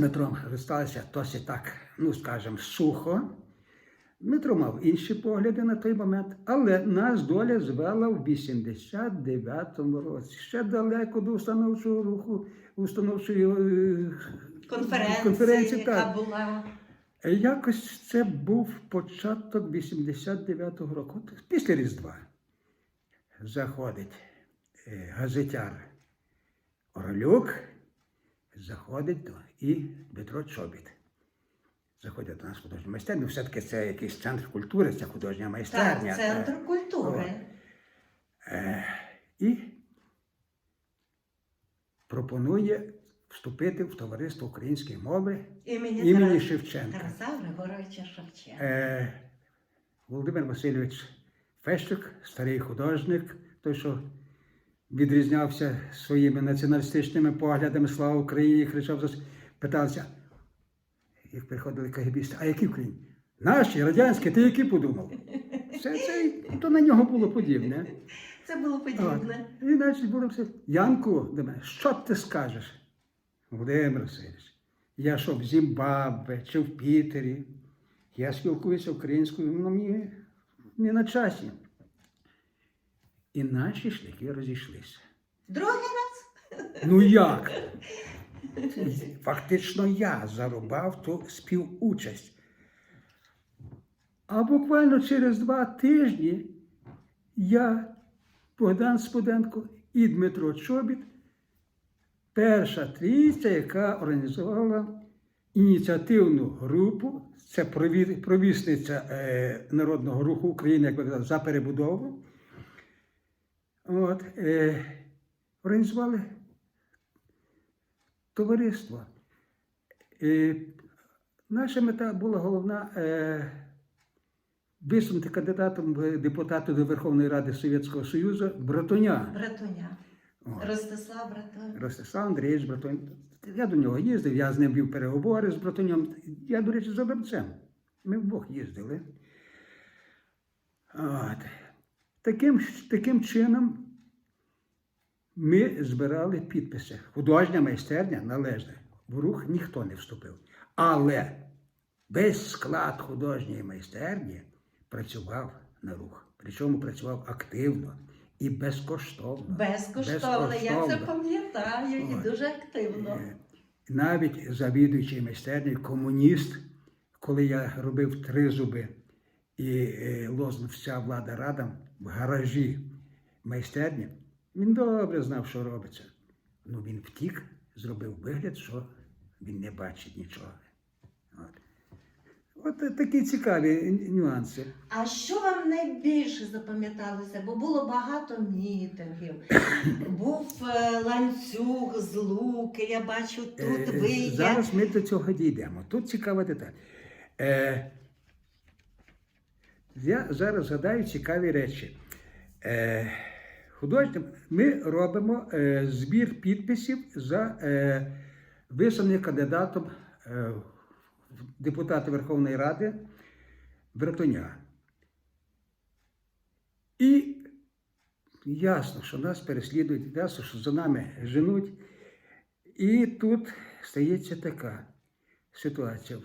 Дмитром розсталися досить так, ну скажімо, сухо. Дмитро мав інші погляди на той момент, але нас доля звела в 89-му році. Ще далеко до установчого руху, установчої е, Конференції, конференції, яка так. була. Якось це був початок 89-го року, після Різдва. Заходить е, газетяр Орлюк, заходить і Дмитро Чобіт. Заходять до нас в художню майстерню. Все-таки це якийсь центр культури, це художня майстерня. Так, центр культури. Е, і пропонує вступити в товариство української мови Імені, імені Тараса- Шевченка. Тараса Григоровича Шевченка. Е, Володимир Васильович Фещук, старий художник, той, що відрізнявся своїми націоналістичними поглядами Слава Україні, кричав, питався, як приходили кагібісти, а які Україні? Наші, радянські, ти які подумав? Все це то на нього було подібне. Це було подібне. І значить було все. Янку, до мене, що ти скажеш? Володимир Васильович, я що в Зімбабве чи в Пітері. Я спілкуюся українською, ну мені не на часі. І наші шляхи розійшлися. Другий раз? Ну як? Фактично я зарубав ту співучасть. А буквально через два тижні я, Богдан Спуденко і Дмитро Чобіт, перша трійця, яка організувала ініціативну групу, це провісниця е, Народного руху України, як ви казали, за перебудову. От, е, організували товариство. Е, наша мета була головна е, висунути кандидатом в депутати до Верховної Ради Совєтського Союзу Братоня. Братуня. От. Ростислав Братуня. Ростислав Андрійович Братон. Я до нього їздив, я з ним вів переговори з Братонем. Я, до речі, за Донцем. Ми вдвох їздили. От. Таким, таким чином ми збирали підписи. Художня майстерня належна. В рух ніхто не вступив. Але весь склад художньої майстерні працював на рух. Причому працював активно і безкоштовно. Безкоштовно. Я це пам'ятаю і дуже активно. Е, Навіть завідуючий майстернею, комуніст, коли я робив три зуби і е, лозунг вся влада радам в гаражі майстерні, він добре знав, що робиться. Ну він втік, зробив вигляд, що він не бачить нічого. От, От е, такі цікаві нюанси. А що вам найбільше запам'яталося? Бо було багато мітингів. Був е, ланцюг з луки, я бачу, тут Е, ви. Зараз ми до цього дійдемо. Тут цікава деталь. Е, я зараз згадаю цікаві речі. Е, художнім ми робимо е, збір підписів за е, висунення кандидатом е, в депутати Верховної Ради Братоня. І ясно, що нас переслідують, ясно, що за нами женуть. І тут стається така ситуація.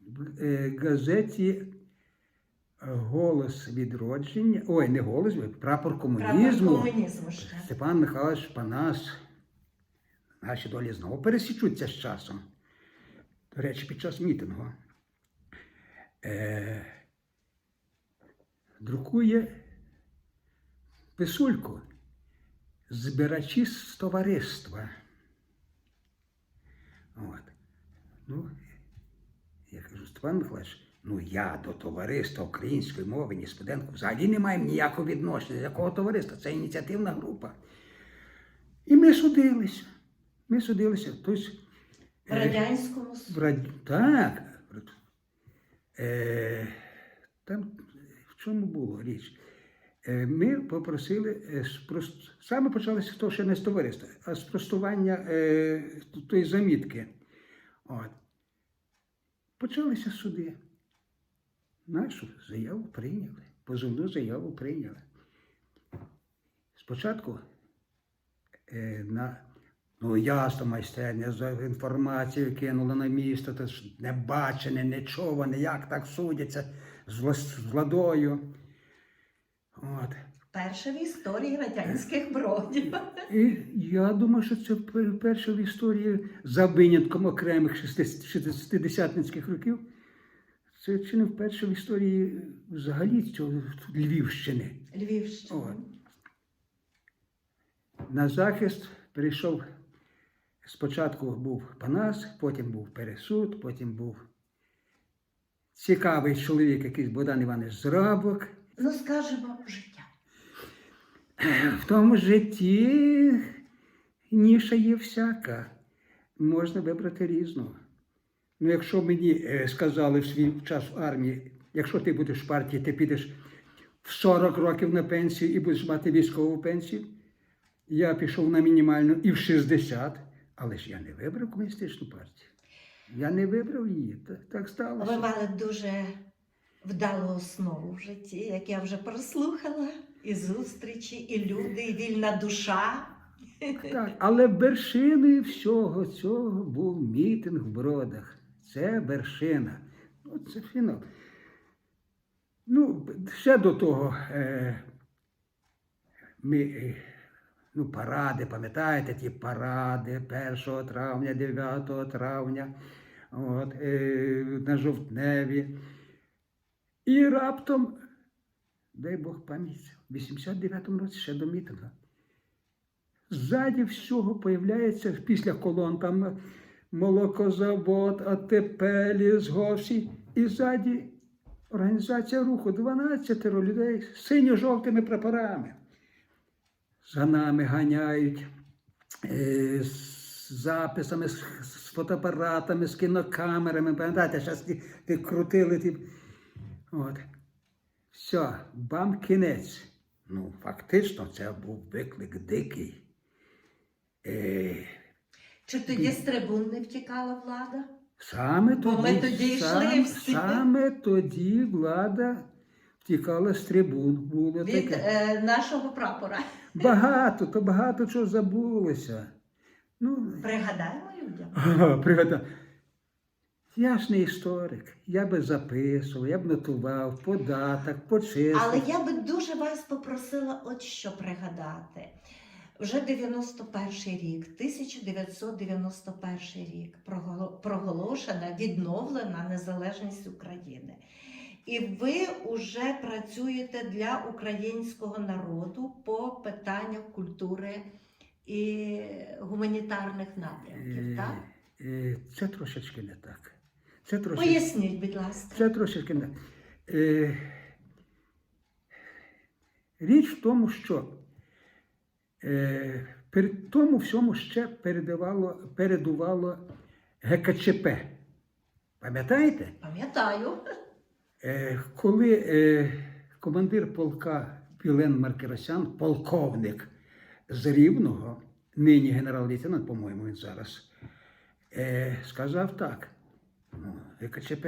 В е, газеті Голос відродження, ой, не голос, прапор Прапор комунізму. комунізму ще. Степан Михайлович Панас. Наші долі знову пересічуться з часом. До речі, під час мітингу. Е, друкує писульку збирачі з товариства. От. Ну, я кажу, Степан Михайлович, ну я до товариства української мови, ні студентку, взагалі не маю ніякого відношення. Якого товариства? Це ініціативна група. І ми судилися. Ми судилися. Тобто, В радянському в Союзі. раді... Так. Е, там в чому було річ? Е, ми попросили е, спрос- саме почалося з того, що не з товариства, а з простування е, тої замітки. От. Почалися суди. Нашу заяву прийняли, позовну заяву прийняли. Спочатку е, на Ну, ясно, майстерня за інформацію кинула на місто, то ж не бачене, не човане, як так судяться з, з владою. От. Перше в історії радянських бродів. І я думаю, що це пер- перше в історії за винятком окремих шести- шестидесятницьких років. Це чи не вперше в історії взагалі цього Львівщини. Львівщина. От. На захист прийшов спочатку був Панас, потім був Пересуд, потім був цікавий чоловік, якийсь Богдан Іванович Зрабок. Ну, скажімо, життя. В тому житті ніша є всяка. Можна вибрати різну. Ну, якщо мені е, сказали в свій час в армії, якщо ти будеш в партії, ти підеш в 40 років на пенсію і будеш мати військову пенсію. Я пішов на мінімальну і в 60, але ж я не вибрав комуністичну партію. Я не вибрав її. Так, так сталося. Ви мали дуже вдалу основу в житті, як я вже прослухала. І зустрічі, і люди, і вільна душа. Так, але вершиною всього цього був мітинг в Бродах. Це вершина. Ну, це фінал. Ну, ще до того е, ми, е, ну, паради, пам'ятаєте, ті паради 1 травня, 9 травня, от, е, на жовтневі. І раптом, дай Бог пам'ять, в 89-му році ще до мітингу. Ззаді всього появляється після колон там молокозавод, АТП, Лісгосі. І ззаді організація руху 12 людей з синьо-жовтими прапорами. За нами ганяють е, з записами, з, з фотоапаратами, з кінокамерами. Пам'ятаєте, зараз ті, ті крутили ті. От. Все, вам кінець. Ну, фактично, це був виклик дикий. Е, Чи тоді з трибун не втікала влада? саме тоді, ми тоді йшли сам- всі. саме тоді влада втікала з трибун. Було Від таке. е, нашого прапора. Багато, то багато чого забулося. Ну, Пригадаємо людям. Пригадав. Я ж не історик. Я би записував, я б нотував податок, почистив. Але я би дуже вас попросила от що пригадати. Вже 91 рік, 1991 рік, проголошена, відновлена незалежність України. І ви вже працюєте для українського народу по питаннях культури і гуманітарних напрямків, Е, так? е, Це трошечки не так. Це трошечки, Поясніть, будь ласка. це трошечки не е, Річ в тому, що перед тому всьому ще передавало, передувало ГКЧП. Пам'ятаєте? Пам'ятаю. Е, Коли е, командир полка Вілен Маркеросян, полковник з Рівного, нині генерал-лейтенант, по-моєму, він зараз, е, сказав так, ну, ВКЧП,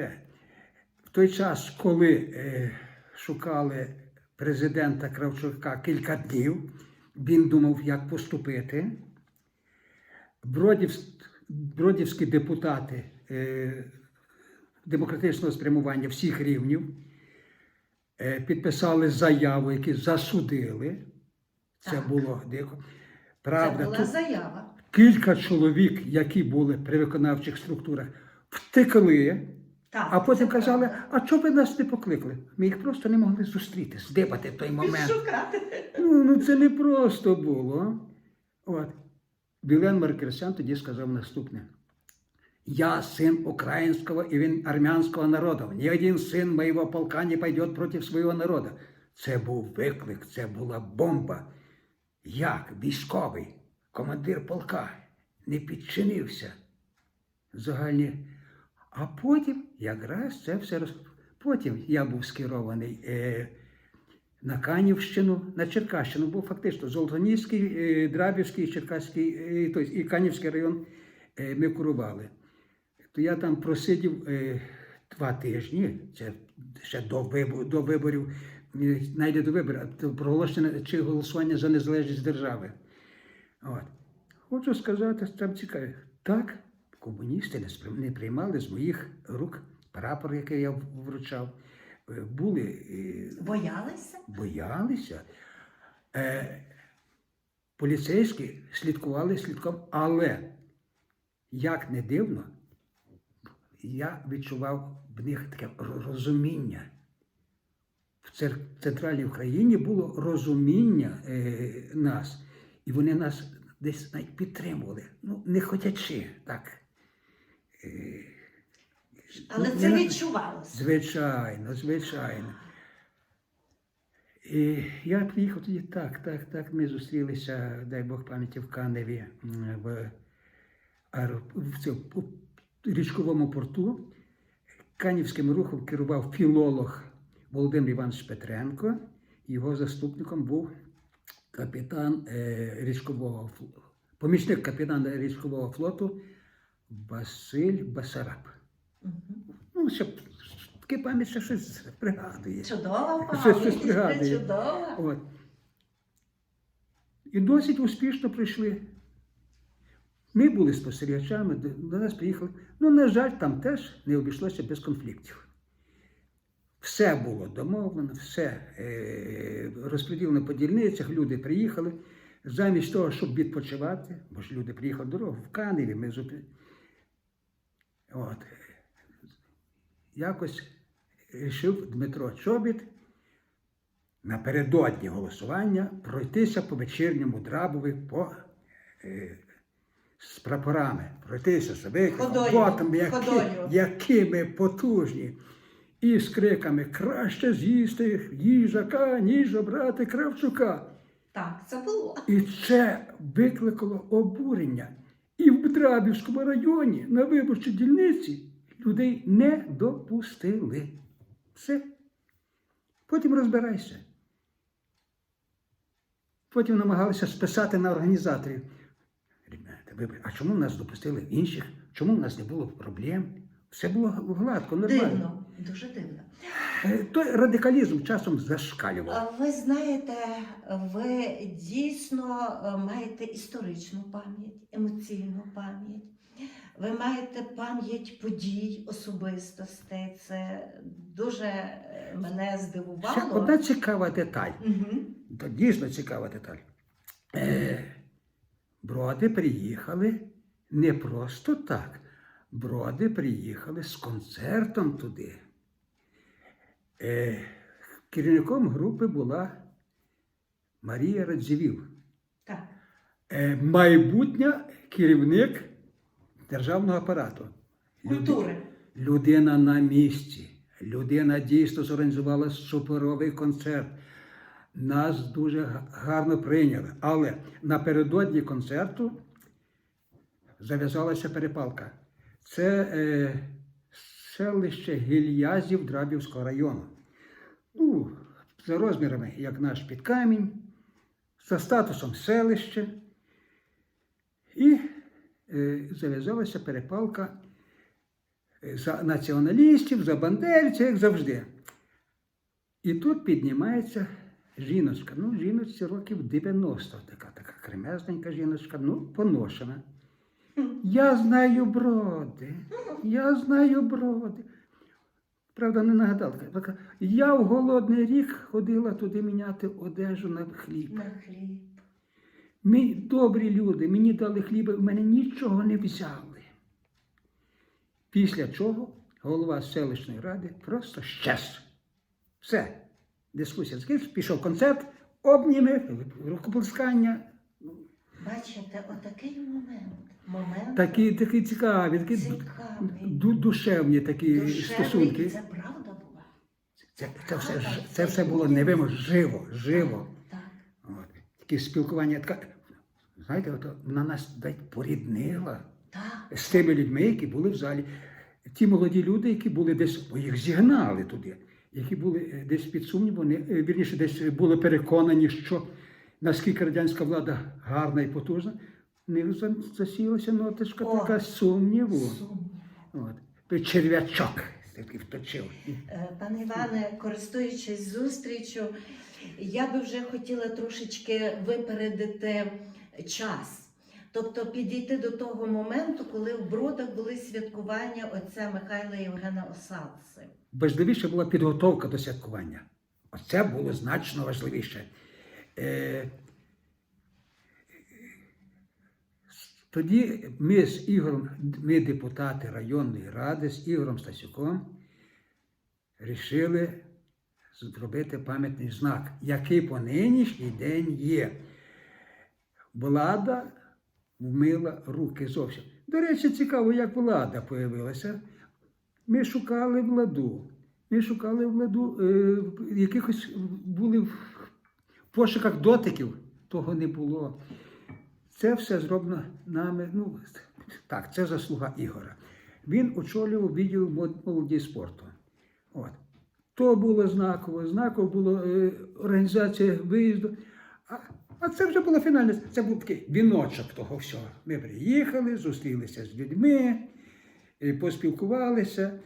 в той час, коли е, шукали президента Кравчука кілька днів, він думав, як поступити. Бродівсь- бродівські депутати е, демократичного спрямування всіх рівнів е, підписали заяву, які засудили. Це Так. було дико. Це була тут заява. кілька чоловік, які були при виконавчих структурах, втекли, Так, а потім казали: а чого ви нас не покликали? Ми їх просто не могли зустріти, здибати в той момент. Шукати. Ну, ну це не просто було. От. Білен Маркерсян тоді сказав наступне. Я сын украинского и армянского народов. Ни один сын моего полка не пойдет против свого народу. Це був виклик, це була бомба. Як військовий командир полка не підчинився загальні. А потім якраз це все роз... Потім я був скерований е, на Канівщину, на Черкащину, бо фактично Золотоніський, е, Драбівський, Черкаський е, тобто, і Канівський район ми курували. То я там просидів два тижні, це ще до, вибу- до виборів, навіть до виборів, проголошення чи голосування за незалежність держави. От. хочу сказати, там цікаво. Так, комуністи не приймали з моїх рук прапор, який я вручав. Е, Були е, Боялися? боялися. Е, поліцейські слідкували слідком, але як не дивно, я відчував в них таке розуміння. В центральній Україні було розуміння нас, і вони нас десь навіть підтримували. Ну, не хотячи так. Але ну, це не- відчувалося. Звичайно, звичайно. І я приїхав тоді, так, так, так. Ми зустрілися, дай Бог пам'яті, в Каневі в, в цьому в річковому порту. Канівським рухом керував філолог Володимир Іванович Петренко. Його заступником був капітан е, річкового помічник капітана річкового флоту Василь Басараб. Мгм. Ну, щоб таке пам'ять ще щось пригадує. Чудова Щось- щось пам'ять, пригадує. чудова. От. І досить успішно прийшли. Ми були спостерігачами, до нас приїхали. Ну, на жаль, там теж не обійшлося без конфліктів. Все було домовлено, все е, розподілено по дільницях, люди приїхали. Замість того, щоб відпочивати, бо ж люди приїхали дорогу в Каневі, ми зупи... От. Якось рішив Дмитро Чобіт напередодні голосування пройтися по вечірньому драбові по, е, з прапорами, пройтися Ходою, ботом, які, ходою. якими потужні. І з криками краще з'їсти їжака, ніж обрати Кравчука. Так, це було. І це викликало обурення. Драбівському районі на виборчій дільниці людей не допустили. Все. Потім розбирайся. Потім намагалися списати на організаторів. Ребята, а чому нас допустили інших? Чому в нас не було проблем? Все було гладко, нормально. Дивно, дуже дивно. Е, Той радикалізм часом зашкалював. Ви знаєте, ви дійсно е, маєте історичну пам'ять, емоційну пам'ять. Ви маєте пам'ять подій, особистостей. Це дуже е, мене Ще здивувало. одна цікава деталь. Угу. Дійсно цікава деталь. Е, броди приїхали не просто так. Броди приїхали з концертом туди. Е, керівником групи була Марія Радзівіл, Так. е, майбутня керівник державного апарату. Культури. Людина на місці. Людина дійсно зорганізувала суперовий концерт. Нас дуже гарно прийняли. Але напередодні концерту зав'язалася перепалка. Це е, селище Гільязів Драбівського району. Ну, за розмірами, як наш підкамінь, за статусом селище. І е, зав'язалася перепалка за націоналістів, за бандерівців, як завжди. І тут піднімається жіночка. Ну, жіночці років 90, така, така кремезненька жіночка, ну, поношена. Я знаю броди, я знаю броди. Правда, не нагадала. Я в голодний рік ходила туди міняти одежу на хліб. На хліб. Ми добрі люди, мені дали хліба, в мене нічого не взяли. Після чого голова селищної ради просто щез. Все. Дискусія закінчилась, пішов концерт, обніми, рукоплескання. Бачите, отакий момент. Момент Такі, такі цікаві, такі ду- душевні такі душевний, стосунки. це правда була. Це, це, все, це все було невимо, живо, живо. Так. От. Такі спілкування. Така, знаєте, от, вона нас навіть поріднила. Так. з тими людьми, які були в залі. Ті молоді люди, які були десь, бо їх зігнали туди, які були е, десь під сумнівом, вони, е, вірніше, десь були переконані, що наскільки радянська влада гарна і потужна, не за- засіялася ноточка О. така сумніву. Сумнів. От. Черв'ячок такий вточив. Е, Пане Іване, користуючись зустрічю, я би вже хотіла трошечки випередити час. Тобто підійти до того моменту, коли в Бродах були святкування отця Михайла Євгена Осадци. Важливіше була підготовка до святкування. Оце було значно важливіше. Е, тоді ми з Ігорем, ми депутати районної ради, з Ігорем Стасюком, рішили зробити пам'ятний знак, який по нинішній день є. Влада вмила руки зовсім. До речі, цікаво, як влада появилася. Ми шукали владу. Ми шукали владу, е, якихось були в пошуках дотиків, того не було. Це все зроблено нами. Ну, так, це заслуга Ігора. Він очолював відділ молоді спорту. От. То було знаково. Знаково було е, організація виїзду. А, а це вже було фінальне. Це був такий віночок того всього. Ми приїхали, зустрілися з людьми, поспілкувалися.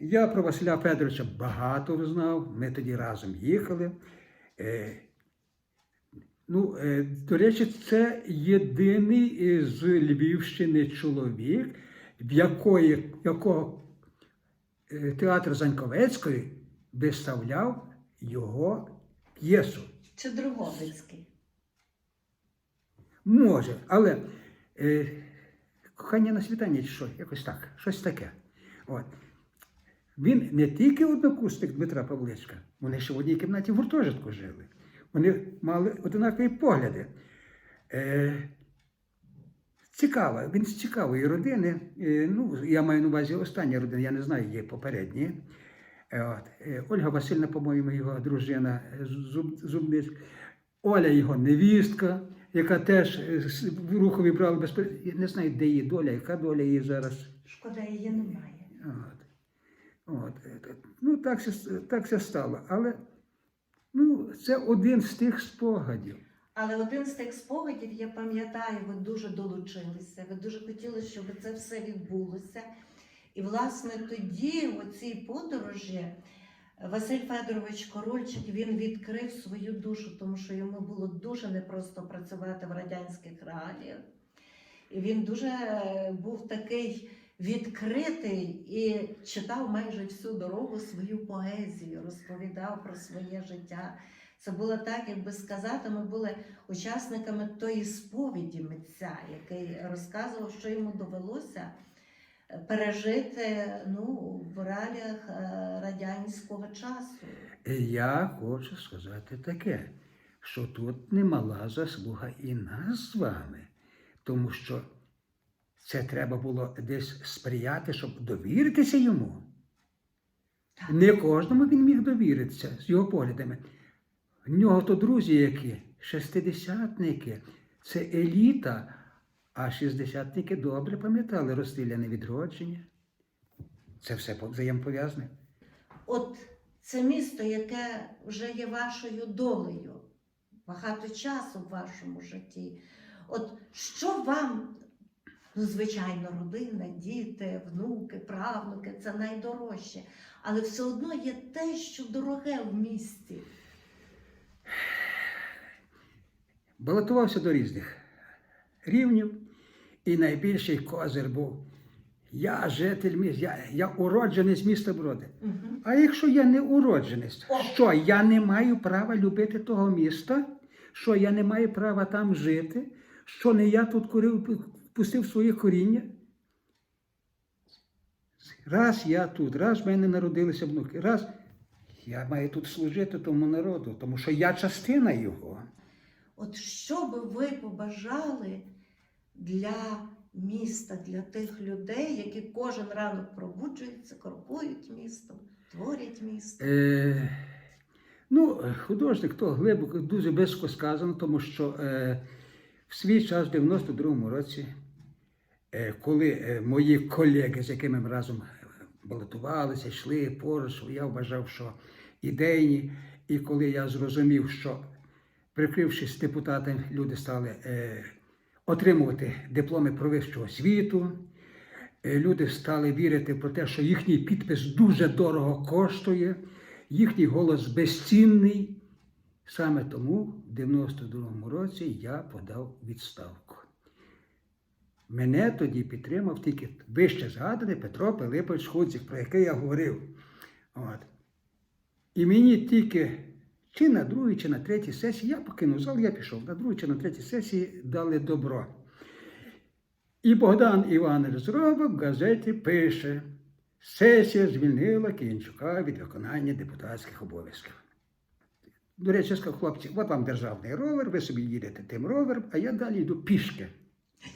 Я про Василя Федоровича багато знав. Ми тоді разом їхали. Е, Ну, е, до речі, це єдиний е, з Львівщини чоловік, в якої, якого е, театр Заньковецької виставляв його п'єсу. Чи Дрогобицький? Може, але е, кохання на світанні чи що, якось так, щось таке. От. Він не тільки однокурсник Дмитра Павличка, вони ще в одній кімнаті в гуртожитку жили. Вони мали однакові погляди. Е, цікава, він з цікавої родини. Е, ну, я маю на увазі остання родина, я не знаю її попередні. Е, От. Е, Ольга Васильівна, по-моєму, його дружина е, Зуб, Зубниць. Оля його невістка, яка теж е, в рухові брала безпеки. Я не знаю, де її доля, яка доля її зараз. Шкода, її немає. От. От. е. Ну, так, се- так стало. Але ну, це один з тих спогадів. Але один з тих спогадів, я пам'ятаю, ви дуже долучилися, ви дуже хотіли, щоб це все відбулося. І, власне, тоді, у цій подорожі, Василь Федорович Корольчик він відкрив свою душу, тому що йому було дуже непросто працювати в радянських реаліях. І він дуже е, був такий відкритий і читав майже всю дорогу свою поезію, розповідав про своє життя. Це було так, якби сказати, ми були учасниками тої сповіді митця, який розказував, що йому довелося е, пережити ну, в реаліях е, радянського часу. Я хочу сказати таке, що тут немала заслуга і нас з вами, тому що це треба було десь сприяти, щоб довіритися йому. Так. Не кожному він міг довіритися з його поглядами. В нього то друзі які, шестидесятники, це еліта, а шістдесятники добре пам'ятали розстріляне відродження. Це все по- взаємопов'язане. От це місто, яке вже є вашою долею, багато часу в вашому житті. От що вам, ну, звичайно, родина, діти, внуки, правнуки це найдорожче, але все одно є те, що дороге в місті. балотувався до різних рівнів, і найбільший козир був. Я житель міста, я, я уродженець міста Броди. Угу. А якщо я не уродженець, О! що я не маю права любити того міста, що я не маю права там жити, що не я тут курив, пустив своє коріння? Раз я тут, раз в мене народилися внуки, раз я маю тут служити тому народу, тому що я частина його. От що би ви побажали для міста, для тих людей, які кожен ранок пробуджуються, крокують містом, творять місто? Е, ну, художник то глибоко, дуже близько сказано, тому що е, в свій час, в 92-му році, коли е, мої колеги, з якими ми разом балотувалися, йшли поруч, я вважав, що ідейні. І коли я зрозумів, що прикрившись депутатом, люди стали е, отримувати дипломи про вищу освіту, Е, люди стали вірити про те, що їхній підпис дуже дорого коштує, їхній голос безцінний. Саме тому в 92-му році я подав відставку. Мене тоді підтримав тільки вище згаданий Петро Пилипович Худзик, про який я говорив. От. І мені тільки чи на другій, чи на третій сесії, я покинув зал, я пішов. На другій чи на третій сесії дали добро. І Богдан Іванович Зробок в газеті пише: сесія звільнила Кінчука від виконання депутатських обов'язків. До речі, сказав, хлопці, от вам державний ровер, ви собі їдете тим ровером, а я далі йду пішки.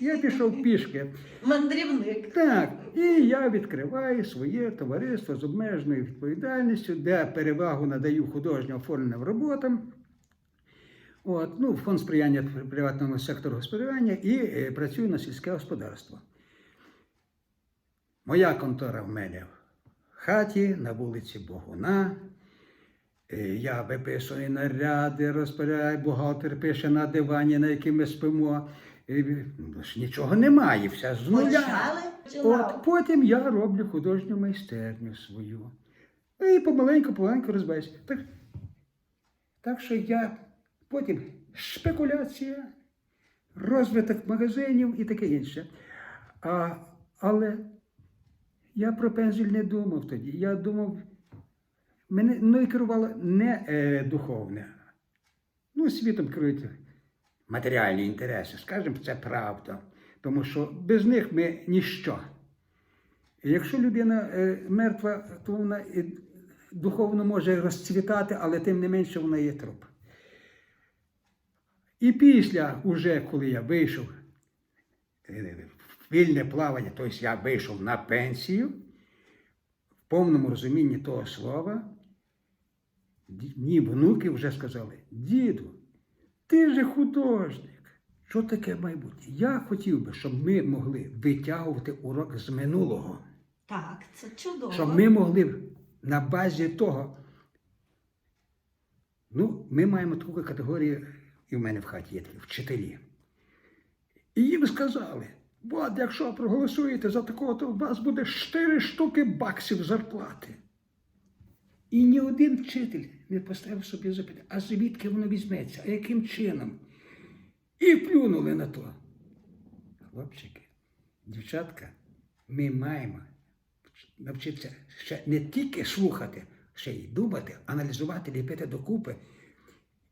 Я пішов пішки. Мандрівник. Так, і я відкриваю своє товариство з обмеженою відповідальністю, де перевагу надаю художньо оформленим роботам. От, ну, фонд сприяння приватному сектору господарювання і е, працюю на сільське господарство. Моя контора в мене в хаті на вулиці Богуна. Е, Я виписую наряди, розпоряджаю, бухгалтер пише на дивані, на якому ми спимо. Ну, Нічого немає, все з нуля. От потім я роблю художню майстерню свою. Ну, І помаленьку, помаленьку розбаюся. Так, так що я потім спекуляція, розвиток магазинів і таке інше. А, але я про пензель не думав тоді. Я думав, мене мною керувало не е, духовне. Ну, світом керують матеріальні інтереси. Скажемо, це правда. Тому що без них ми ніщо. І якщо людина е, мертва, то вона духовно може розцвітати, але тим не менше вона є труп. І після, уже коли я вийшов е, вільне плавання, тобто я вийшов на пенсію, в повному розумінні того слова, мені внуки вже сказали: діду, ти же художник. Що таке майбутнє? Я хотів би, щоб ми могли витягувати урок з минулого. Так, це чудово. Щоб ми могли на базі того. Ну, ми маємо таку категорію, і в мене в хаті є такі вчителі. І їм сказали: от якщо проголосуєте за такого, то у вас буде 4 штуки баксів зарплати. І ні один вчитель не поставив собі запитання, а звідки воно візьметься, а яким чином? І плюнули на то. Хлопчики, дівчатка, ми маємо навчитися ще не тільки слухати, ще й думати, аналізувати, ліпити докупи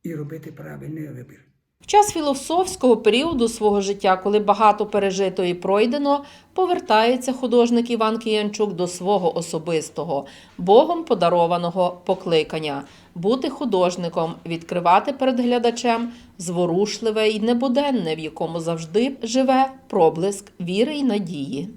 і робити правильний вибір. В час філософського періоду свого життя, коли багато пережито і пройдено, повертається художник Іван Киянчук до свого особистого, Богом подарованого покликання бути художником, відкривати перед глядачем зворушливе і небуденне, в якому завжди живе проблиск віри й надії.